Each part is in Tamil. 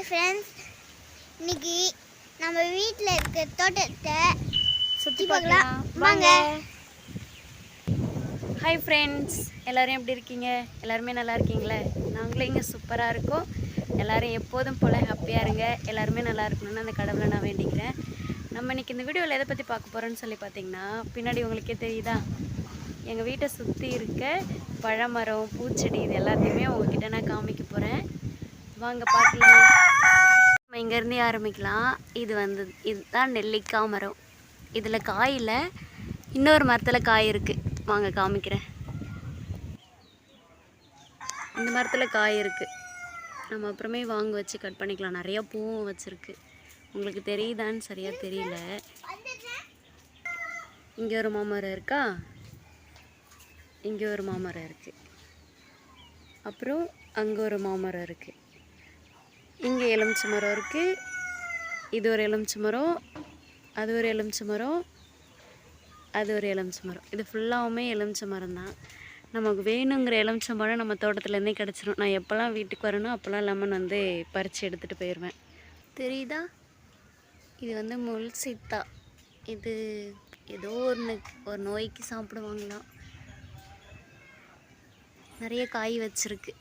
ஹாய் ஃப்ரெண்ட்ஸ் இன்னைக்கு நம்ம வீட்டில் இருக்க தோட்டத்தை சுற்றி பார்க்கலாம். வாங்க. ஹாய் ஃப்ரெண்ட்ஸ் எல்லாரும் எப்படி இருக்கீங்க? எல்லாருமே நல்லா இருக்கீங்களே? நாங்களும் இங்கே சூப்பராக இருக்கோம். எல்லாரும் எப்போதும் போல் ஹாப்பியாக இருங்க. எல்லாருமே நல்லா இருக்கணும்னு அந்த கடவுளை நான் வேண்டிக்கிறேன். நம்ம இன்னைக்கு இந்த வீடியோவில் எதை பற்றி பார்க்க போகிறோன்னு சொல்லி பார்த்தீங்கன்னா பின்னாடி உங்களுக்கே தெரியுதா? எங்கள் வீட்டை சுற்றி இருக்க பழமரம் பூச்செடி இது எல்லாத்தையுமே உங்ககிட்ட நான் காமிக்க போகிறேன் வாங்க பார்க்கலாம். நம்ம இங்கேருந்தே ஆரம்பிக்கலாம். இது வந்து இதுதான் நெல்லிக்காய் மரம். இதில் காய் இல்லை இன்னொரு மரத்தில் காய் இருக்குது வாங்க காமிக்கிறேன். இந்த மரத்தில் காய் இருக்குது நம்ம அப்புறமே வாங்க வச்சு கட் பண்ணிக்கலாம். நிறையா பூவும் வச்சுருக்கு. உங்களுக்கு தெரியுதான்னு சரியாக தெரியல. இங்கே ஒரு மாமரம் இருக்கா? இங்கே ஒரு மாமரம் இருக்குது அப்புறம் அங்கே ஒரு மாமரம் இருக்குது இங்கே எலுமிச்சை மரம் இருக்குது இது ஒரு எலுமிச்சை மரம் அது ஒரு எலுமிச்சை மரம் அது ஒரு எலுமிச்சை மரம். இது ஃபுல்லாகவுமே எலுமிச்சை மரம் தான். நமக்கு வேணுங்கிற எலுமிச்சை மரம் நம்ம தோட்டத்துலேருந்தே கிடச்சிரும். நான் எப்போல்லாம் வீட்டுக்கு வரேனோ அப்போல்லாம் லெமன் வந்து பறித்து எடுத்துகிட்டு போயிடுவேன் தெரியுதா? இது வந்து முள் சித்தா. இது ஏதோ ஒன்று ஒரு நோய்க்கு சாப்பிடுவாங்களாம். நிறைய காய் வச்சுருக்கு.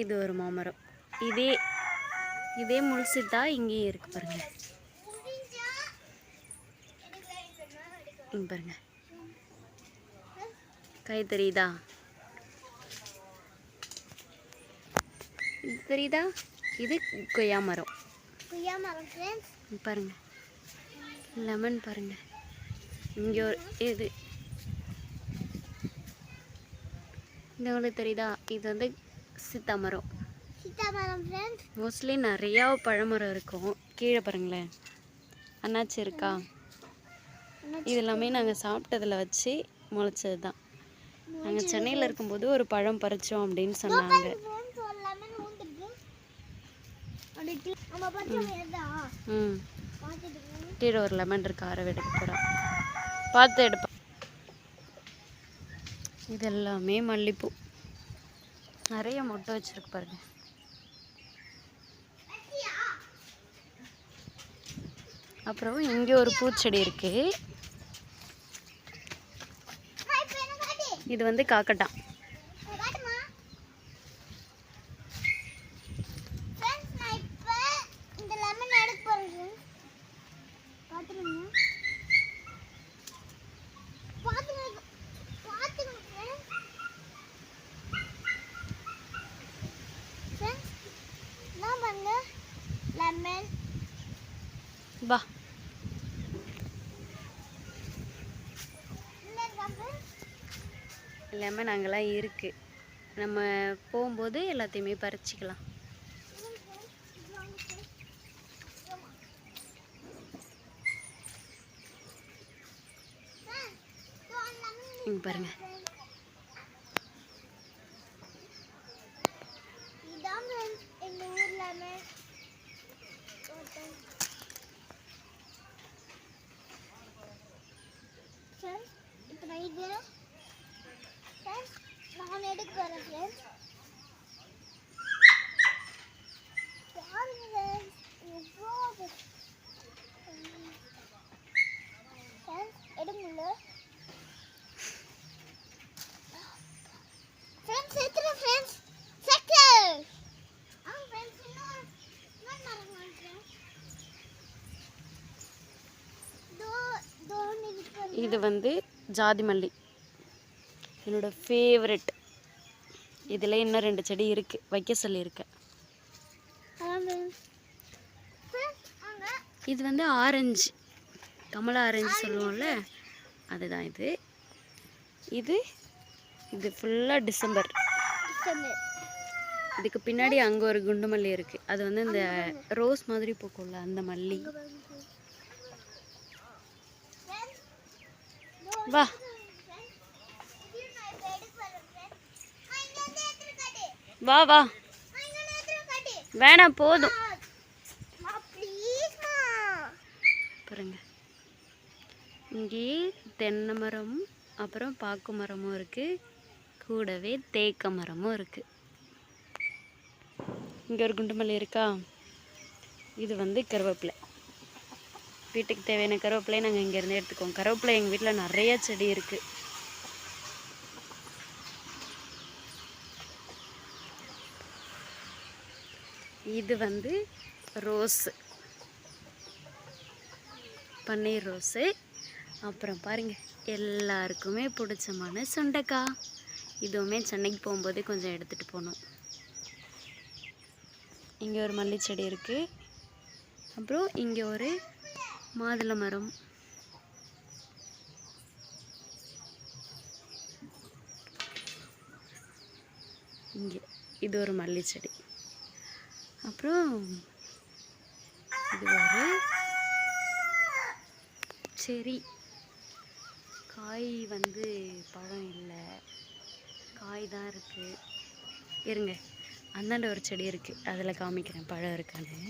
இது ஒரு மாமரம். இதே இதே முழுசித்தா இங்கேயும் இருக்கு பாருங்க. இங்க பாருங்க. கை தெரியுதா? இது தெரியுதா? இது கொய்யா மரம். குய்யா மரம் பாருங்க. லெமன் பாருங்க. இங்கே ஒரு இது இந்த உங்களுக்கு தெரியுதா? இது வந்து சித்தா மரம் சீதா மரம் ஃப்ரெண்ட்ஸ் மோஸ்ட்லி நிறையா பழமரம் இருக்கும். கீழே பாருங்களேன். அண்ணாச்சி இருக்கா? இது எல்லாமே நாங்கள் சாப்பிட்டதில் வச்சு முளைச்சது தான் நாங்கள் சென்னையில் இருக்கும்போது ஒரு பழம் பறித்தோம் அப்படின்னு சொன்னாங்க. ம். கீழே ஒரு லெமன் இருக்கு? அரை எடுக்க போகிறோம் பார்த்து எடுப்பா இது எல்லாமே மல்லிப்பூ. நிறைய மொட்டை வச்சுருக்கு பாருங்க. அப்புறம் இங்கே ஒரு பூச்செடி இருக்கு. இது வந்து காக்கட்டான் காட்டுமா ஃப்ரெண்ட்ஸ் நான் இப்போ இந்த லெமன் எடுக்க போகிறேன் பார்த்துருங்க பார்த்துங்க பார்த்துங்க ஃப்ரெண்ட்ஸ் என்ன பண்ணுங்க லெமன் வா என்ன ஃப்ரெண்ட்ஸ் லெமன் அங்கெல்லாம் இருக்குது நம்ம போகும்போது எல்லாத்தையுமே பறிச்சிக்கலாம். இங்கே பாருங்கள் இதான் friends எங்க ஊர்ல தோட்டம் Friends, இப்போ நான் இது Friends, நான் எடுக்க போறேன் friends. பாருங்க friends, எவ்வளோ இது. Friends, எடுங்கல்ல ஃப்ரெண்ட்ஸ் எத்தனை ஃப்ரெண்ட்ஸ் செக்கர் ஆ ஃப்ரெண்ட்ஸ் இன்னொரு இன்னொரு மரம் வாங்கிக்கிறேன் தோ தோ நிற்கிறேன் இது வந்து ஜாதி மல்லி என்னோட ஃபேவரெட் இதில் இன்னும் ரெண்டு செடி இருக்குது வைக்க சொல்லியிருக்கேன். இது வந்து ஆரஞ்சு கமலா ஆரஞ்சு சொல்லுவோம்ல அதுதான் இது. இது இது ஃபுல்லாக டிசம்பர். டிசம்பர் இதுக்கு பின்னாடி அங்கே ஒரு குண்டு மல்லி இருக்குது அது வந்து இந்த ரோஸ் மாதிரி பூக்கும்ல அந்த மல்லி. வா. வா வா. வேணாம் போதும். பாருங்க. இங்கே தென்னை மரம் அப்புறம் பாக்கு மரமும் இருக்குது கூடவே தேக்க மரமும் இருக்குது இங்கே ஒரு குண்டுமல்லி இருக்கா? இது வந்து கருவேப்பிலை. வீட்டுக்கு தேவையான கருவேப்பிலையை நாங்கள் இங்கேருந்து எடுத்துக்குவோம். கருவேப்பிலை எங்கள் வீட்டில் நிறைய செடி இருக்குது இது வந்து ரோஸு. பன்னீர் ரோஸு. அப்புறம் பாருங்கள் எல்லாருக்குமே பிடிச்சமான சுண்டைக்காய் இதுவுமே சென்னைக்கு போகும்போது கொஞ்சம் எடுத்துகிட்டு போகணும். இங்கே ஒரு மல்லி செடி இருக்குது அப்புறம் இங்கே ஒரு மாதுளை மரம். இங்கே இது ஒரு மல்லி செடி அப்புறம் இது ஒரு செரி. காய் வந்து பழம் இல்லை. காய் தான் இருக்குது இருங்க. அந்தாண்ட ஒரு செடி இருக்குது அதில் காமிக்கிறேன். பழம் இருக்கான்னு.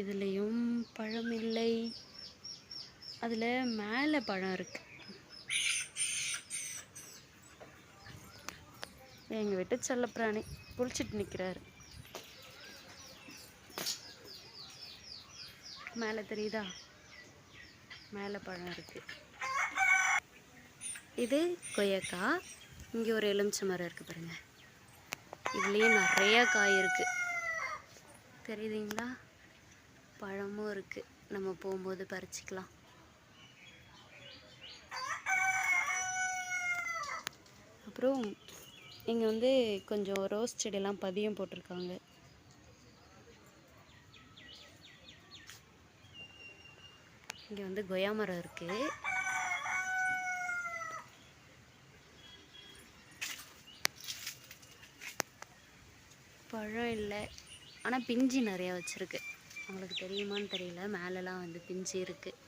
இதுலேயும் பழம் இல்லை. அதில் மேலே பழம் இருக்குது எங்கள் வீட்டு செல்லப்பிராணி குளிச்சிட்டு நிற்கிறாரு மேலே தெரியுதா? மேலே பழம் இருக்கு. இது கொய்யாக்காய் இங்கே ஒரு எலுமிச்சை மரம் இருக்குது பாருங்க. இதுலேயும் நிறைய காய் இருக்குது தெரியுதுங்களா? பழமும் இருக்குது நம்ம போகும்போது பறிச்சிக்கலாம். அப்புறம் இங்கே வந்து கொஞ்சம் ரோஸ் செடியெல்லாம் பதியம் போட்டிருக்காங்க. இங்கே வந்து கொய்யா மரம் இருக்குது பழம் இல்லை. ஆனால் பிஞ்சு நிறையா வச்சுருக்கு. அவங்களுக்கு தெரியுமான்னு தெரியல. மேலெலாம் வந்து பிஞ்சு இருக்குது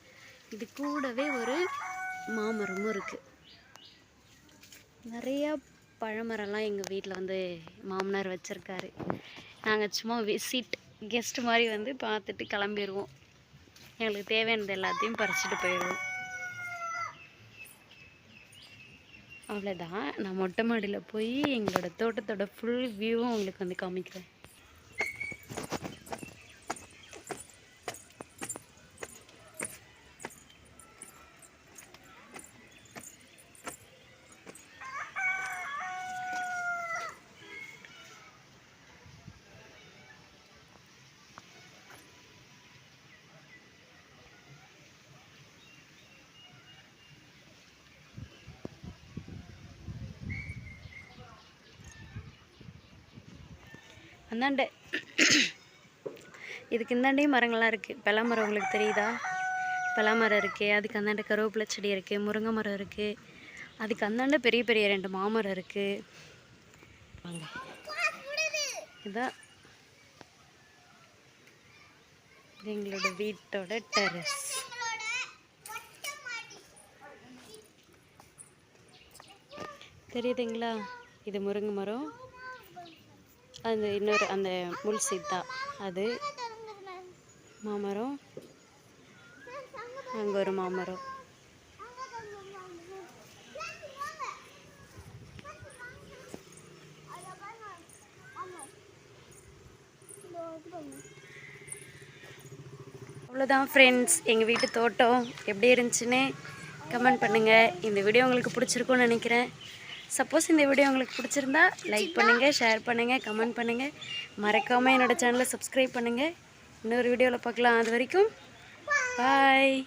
இது கூடவே ஒரு மாமரமும் இருக்குது நிறையா பழமரம்லாம் எங்கள் வீட்டில் வந்து மாமனார் வச்சுருக்காரு. நாங்கள் சும்மா விசிட் கெஸ்ட் மாதிரி வந்து பார்த்துட்டு கிளம்பிடுவோம் எங்களுக்கு தேவையானது எல்லாத்தையும் பறிச்சுட்டு போயிடுவோம். அவ்வளோதான் நான் மொட்டை மாடியில் போய் எங்களோட தோட்டத்தோட ஃபுல் வியூவும் உங்களுக்கு வந்து காமிக்கிறேன். அந்தாண்ட. இதுக்கு இந்தாண்டையும் மரங்கள்லாம் இருக்குது பலா மரம் உங்களுக்கு தெரியுதா? பலா மரம் இருக்குது அதுக்கு அந்தாண்ட கருவேப்பிலை செடி இருக்குது முருங்கை மரம் இருக்குது அதுக்கு அந்தாண்ட பெரிய பெரிய ரெண்டு மாமரம் இருக்குது வாங்க இதான் இது எங்களோட வீட்டோட டெரஸ் தெரியுதுங்களா? இது முருங்கை மரம். அந்த இன்னொரு அந்த முள் சித்தா. அது மாமரம். அங்கே ஒரு மாமரம். அவ்வளோதான் ஃப்ரெண்ட்ஸ் எங்கள் வீட்டு தோட்டம் எப்படி இருந்துச்சுன்னு கமெண்ட் பண்ணுங்கள் இந்த வீடியோ உங்களுக்கு பிடிச்சிருக்கும்னு நினைக்கிறேன். சப்போஸ் இந்த வீடியோ உங்களுக்கு பிடிச்சிருந்தா லைக் பண்ணுங்கள் ஷேர் பண்ணுங்கள் கமெண்ட் பண்ணுங்கள் மறக்காமல் என்னோடய சேனலை சப்ஸ்கிரைப் பண்ணுங்கள் இன்னொரு வீடியோவில் பார்க்கலாம். அது வரைக்கும் பாய்